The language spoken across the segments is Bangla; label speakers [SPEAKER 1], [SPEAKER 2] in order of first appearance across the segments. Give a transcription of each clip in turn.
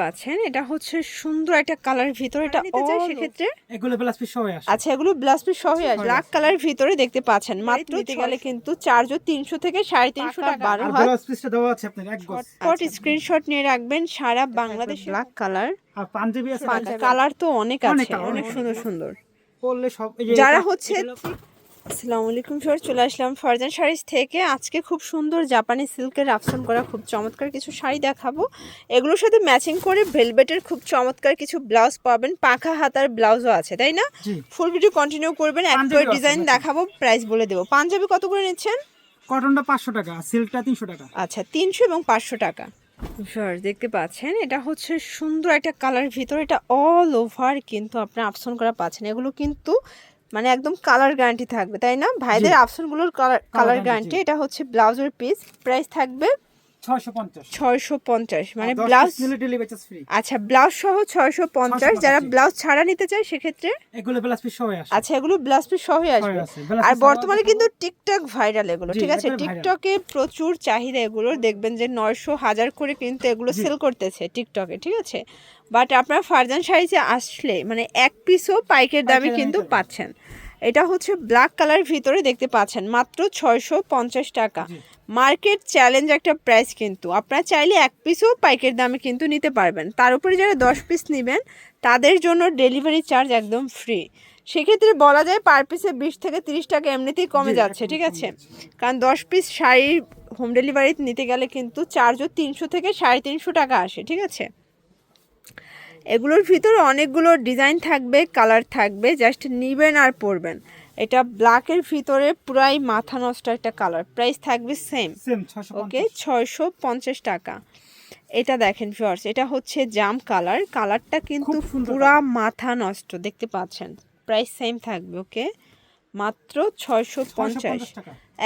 [SPEAKER 1] পাচ্ছেন এটা হচ্ছে সুন্দর একটা কালার ভিতরে এটা
[SPEAKER 2] চাই
[SPEAKER 1] all
[SPEAKER 2] সেক্ষেত্রে।
[SPEAKER 3] এগুলো প্লাস পিস সবাই আসে।
[SPEAKER 1] আচ্ছা এগুলো ব্লাউজ পিস সহই
[SPEAKER 3] সবই
[SPEAKER 1] ব্ল্যাক
[SPEAKER 3] আছে।
[SPEAKER 1] কালার ভিতরে দেখতে পাচ্ছেন। মাত্র
[SPEAKER 2] নিতে গেলে
[SPEAKER 1] কিন্তু চার্জও তিনশো থেকে সাড়ে তিনশো টাকা বারো
[SPEAKER 3] আর
[SPEAKER 1] হাত
[SPEAKER 3] ব্লাউজ পিসটা দেওয়া আছে আপনার এক গজ।
[SPEAKER 1] ফট স্ক্রিনশট নিয়ে রাখবেন সারা বাংলাদেশ। ব্ল্যাক কালার
[SPEAKER 3] আর পাঞ্জাবি আছে।
[SPEAKER 1] কালার তো অনেক আছে। অনেক সুন্দর সুন্দর।
[SPEAKER 3] পরলে সব
[SPEAKER 1] যারা হচ্ছে আসসালামু আলাইকুম স্যার চলে আসলাম ফরজান শাড়িজ থেকে। আজকে খুব সুন্দর জাপানি সিল্কের আফসন করা খুব চমৎকার কিছু শাড়ি দেখাবো। এগুলোর সাথে ম্যাচিং করে ভেলভেটের খুব চমৎকার কিছু ব্লাউজ পাবেন। পাখা হাতার ব্লাউজও আছে তাই না? ফুল ভিডিও কন্টিনিউ করবেন এক ডিজাইন দেখাবো প্রাইস বলে দেবো। পাঞ্জাবি কত করে নিচ্ছেন?
[SPEAKER 3] কটনটা পাঁচশো টাকা সিল্কটা তিনশো টাকা।
[SPEAKER 1] আচ্ছা তিনশো এবং পাঁচশো টাকা। স্যার দেখতে পাচ্ছেন এটা হচ্ছে সুন্দর একটা কালার ভিতরে এটা অল ওভার কিন্তু আপনার আপসন করা পাচ্ছেন। এগুলো কিন্তু মানে একদম কালার গ্যারান্টি থাকবে তাই না? ভাইদের অপশনগুলোর কালার কালার গ্যারান্টি এটা হচ্ছে ব্লাউজের পিস প্রাইস থাকবে
[SPEAKER 3] ছয়শো পঞ্চাশ।
[SPEAKER 1] মানে ব্লাউজ। আচ্ছা ব্লাউজ সহ ছয়শো পঞ্চাশ যারা ব্লাউজ ছাড়া নিতে চায় সেক্ষেত্রে
[SPEAKER 3] এগুলো প্লাস পিস সবাই
[SPEAKER 1] আচ্ছা এগুলো ব্লাউজ পিস সহই আসবে। আর বর্তমানে কিন্তু টিকটক ভাইরাল এগুলো ঠিক আছে? টিকটকে প্রচুর চাহিদা এগুলোর। দেখবেন যে নয়শো হাজার করে কিন্তু এগুলো সেল করতেছে টিকটকে ঠিক আছে? বাট আপনার ফারজান শাড়িতে আসলে মানে এক পিসও পাইকের দামে কিন্তু পাচ্ছেন। এটা হচ্ছে ব্ল্যাক কালার ভিতরে দেখতে পাচ্ছেন মাত্র ছয়শো পঞ্চাশ টাকা। মার্কেট চ্যালেঞ্জ একটা প্রাইস কিন্তু। আপনারা চাইলে এক পিসও পাইকের দামে কিন্তু নিতে পারবেন। তার উপরে যারা দশ পিস নেবেন তাদের জন্য ডেলিভারি চার্জ একদম ফ্রি সেক্ষেত্রে বলা যায় পার পিসে বিশ থেকে তিরিশ টাকা এমনিতেই কমে যাচ্ছে ঠিক আছে? কারণ দশ পিস শাড়ি হোম ডেলিভারি নিতে গেলে কিন্তু চার্জও তিনশো থেকে সাড়ে তিনশো টাকা আসে ঠিক আছে? এগুলোর ভিতরে অনেকগুলো ডিজাইন থাকবে কালার থাকবে জাস্ট নিবেন আর পরবেন। এটা ব্ল্যাকের ভিতরে পুরাই মাথা নষ্ট একটা কালার প্রাইস থাকবে সেম। ওকে ছয়শো পঞ্চাশ টাকা। এটা দেখেন ভিউয়ার্স এটা হচ্ছে জাম কালার। কালারটা কিন্তু পুরা মাথা নষ্ট দেখতে পাচ্ছেন? প্রাইস সেম থাকবে ওকে? মাত্র ছয়শো পঞ্চাশ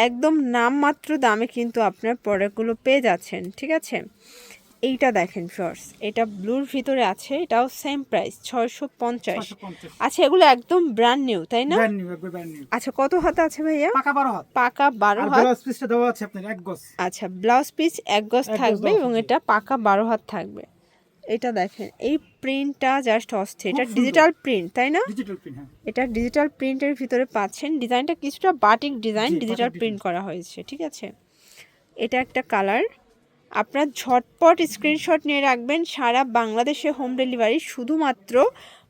[SPEAKER 1] একদম নামমাত্র দামে কিন্তু আপনার প্রোডাক্টগুলো পেয়ে যাচ্ছেন ঠিক আছে? এইটা দেখেন ফার্স এটা ব্লুর ভিতরে আছে এটাও সেম প্রাইস ছয়শো পঞ্চাশ। আচ্ছা এগুলো একদম ব্র্যান্ড নিউ তাই না? আচ্ছা কত হাত আছে ভাইয়া?
[SPEAKER 3] পাকা বারো হাত।
[SPEAKER 1] পাকা বারো হাত।
[SPEAKER 3] ব্লাউজ পিসটা দেওয়া আছে আপনার এক গজ।
[SPEAKER 1] আচ্ছা ব্লাউজ পিস এক গজ থাকবে এবং এটা পাকা বারো হাত থাকবে। এটা দেখেন এই প্রিন্টটা জাস্ট অস্থির। এটা ডিজিটাল প্রিন্ট তাই না?
[SPEAKER 3] হ্যাঁ।
[SPEAKER 1] এটা ডিজিটাল প্রিন্টের ভিতরে পাচ্ছেন। ডিজাইনটা কিছুটা বাটিক ডিজাইন ডিজিটাল প্রিন্ট করা হয়েছে ঠিক আছে? এটা একটা কালার আপনার ঝটপট স্ক্রিনশট নিয়ে রাখবেন। সারা বাংলাদেশে হোম ডেলিভারি শুধুমাত্র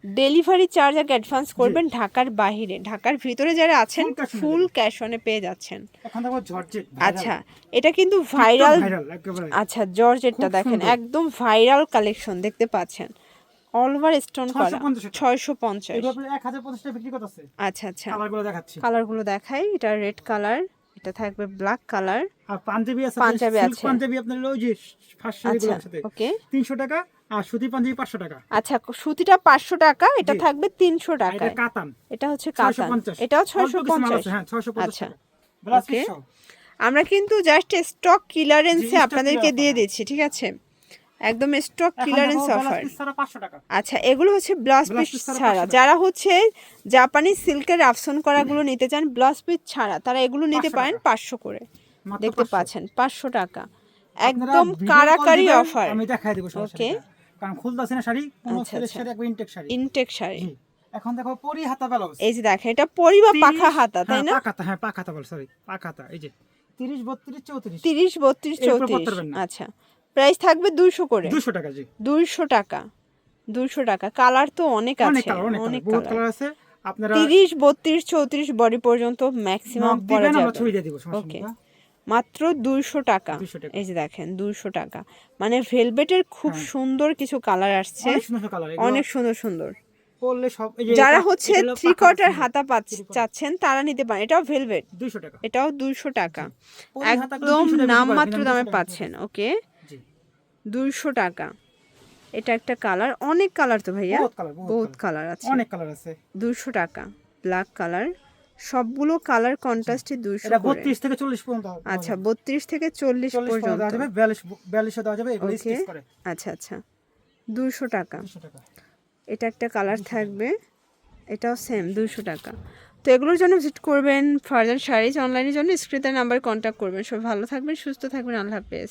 [SPEAKER 1] ডেলিভারি চার্জ আগে অ্যাডভান্স করবেন ঢাকার বাহিরে। ঢাকার ভিতরে যারা আছেন ফুল ক্যাশ অনে পেয়ে যাচ্ছেন। আচ্ছা এটা কিন্তু ভাইরাল আচ্ছা জর্জেটটা দেখেন একদম ভাইরাল কালেকশন দেখতে পাচ্ছেন। অল ওভার স্টোন করা।
[SPEAKER 3] 650 টাকা।
[SPEAKER 1] ছয়শো পঞ্চাশ।
[SPEAKER 3] এগুলো আপনার এক হাজার পঞ্চাশ টাকা বিক্রি করতেছে।
[SPEAKER 1] আচ্ছা আচ্ছা।
[SPEAKER 3] কালারগুলো দেখাচ্ছি।
[SPEAKER 1] কালারগুলো দেখাই এটা রেড কালার এটা থাকবে ব্ল্যাক কালার
[SPEAKER 3] আর পাঞ্জাবি আছে
[SPEAKER 1] পাঞ্জাবি আছে।
[SPEAKER 3] পাঞ্জাবি আপনার ওই যে ফার্স্ট শাড়িগুলোর সাথে।
[SPEAKER 1] ওকে
[SPEAKER 3] তিনশো টাকা আর সুতি পাঞ্জাবি পাঁচশো টাকা।
[SPEAKER 1] আচ্ছা সুতিটা পাঁচশো টাকা এটা থাকবে 300
[SPEAKER 3] টাকা এটা কাতান।
[SPEAKER 1] এটা হচ্ছে কাতান। এটাও
[SPEAKER 3] অল্প
[SPEAKER 1] ছয়শো
[SPEAKER 3] কিছু মাল
[SPEAKER 1] পঞ্চাশ
[SPEAKER 3] আছে, হ্যাঁ ছয়শো পঞ্চাশ
[SPEAKER 1] আচ্ছা।
[SPEAKER 3] Blouse
[SPEAKER 1] okay. আমরা কিন্তু জাস্ট স্টক ক্লিয়ারেন্সে আপনাদেরকে দিয়ে দিচ্ছি ঠিক আছে? একদম স্টক ক্লিয়ারেন্স অফার আচ্ছা এগুলো হচ্ছে ব্লাউজ পিস
[SPEAKER 3] ছাড়া
[SPEAKER 1] ছাড়া।
[SPEAKER 3] 500 টাকা।
[SPEAKER 1] যারা হচ্ছে জাপানি সিল্কের আফসন করাগুলো নিতে চান ব্লাউজ পিস ছাড়া তারা এগুলো নিতে পারেন। পাঁচশো করে। দেখতে পাচ্ছেন পাঁচশো টাকা। একদম কারাকারি অফার
[SPEAKER 3] আমি দেখাই দেবো
[SPEAKER 1] ওকে।
[SPEAKER 3] কারণ খুলতাছি না শাড়ি কোনো
[SPEAKER 1] আচ্ছা,
[SPEAKER 3] সেলের
[SPEAKER 1] আচ্ছা।
[SPEAKER 3] শাড়ি একবার ইনটেক শাড়ি।
[SPEAKER 1] ইনটেক শাড়ি।
[SPEAKER 3] এখন দেখো পরি হাতা ব্লাউজ।
[SPEAKER 1] এই যে দেখেন এটা পরিবা পাখা হাতা তাই
[SPEAKER 3] হ্যাঁ,
[SPEAKER 1] না?
[SPEAKER 3] পাখাতা হ্যাঁ পাখাতা বল সরি পাখাতা এই যে। তিরিশ বত্রিশ চৌত্রিশ।
[SPEAKER 1] তিরিশ বত্রিশ
[SPEAKER 3] এর উপরে
[SPEAKER 1] চৌত্রিশ।
[SPEAKER 3] পড়তে পারবেন না।
[SPEAKER 1] আচ্ছা। প্রাইস থাকবে দুইশো করে।
[SPEAKER 3] দুশো টাকা জি।
[SPEAKER 1] দুইশো টাকা দুইশো টাকা। কালার তো অনেক আছে
[SPEAKER 3] অনেক কালার। আছে। আপনারা
[SPEAKER 1] তিরিশ বত্রিশ চৌত্রিশ বডি পর্যন্ত ম্যাক্সিমাম পরা যাবে। ওকে মাত্র দুইশো টাকা। এই যে দেখেন দুইশো টাকা। মানে ভেলভেটের খুব
[SPEAKER 3] হ্যাঁ।
[SPEAKER 1] সুন্দর কিছু কালার আসছে।
[SPEAKER 3] অনেক সুন্দর
[SPEAKER 1] সুন্দর যারা হচ্ছে থ্রি কোয়ার্টার হাতা চাচ্ছেন তারা নিতে পারেন। এটাও ভেলভেট
[SPEAKER 3] 200 টাকা।
[SPEAKER 1] এটাও দুইশো টাকা। একদম
[SPEAKER 3] 300 টাকা
[SPEAKER 1] নামমাত্র দামে
[SPEAKER 3] কিন্তু 200 টাকা
[SPEAKER 1] পাচ্ছেন ওকে দুইশো টাকা। এটা একটা কালার অনেক কালার তো ভাইয়া।
[SPEAKER 3] বহুত কালার
[SPEAKER 1] আছে।
[SPEAKER 3] অনেক কালার আছে।
[SPEAKER 1] দুইশো টাকা ব্ল্যাক কালার। সবগুলো কালার কন্ট্রাস্টে দুইশো
[SPEAKER 3] 32 থেকে 40 পর্যন্ত
[SPEAKER 1] আচ্ছা বত্রিশ থেকে চল্লিশ
[SPEAKER 3] পর্যন্ত
[SPEAKER 1] পর্যন্ত।
[SPEAKER 3] দেওয়া যাবে 42 42 দেওয়া যাবে এগুলো
[SPEAKER 1] ওকে আচ্ছা আচ্ছা। দুইশো টাকা। এটা একটা কালার থাকবে। এটাও সেম দুইশো টাকা। তো এগুলোর জন্য ভিজিট করবেন ফার্দার শাড়িজ অনলাইনের জন্য স্ক্রিনের নাম্বার কন্ট্যাক্ট করবেন। সব ভালো থাকবেন সুস্থ থাকবেন। আল্লাহ হাফেজ।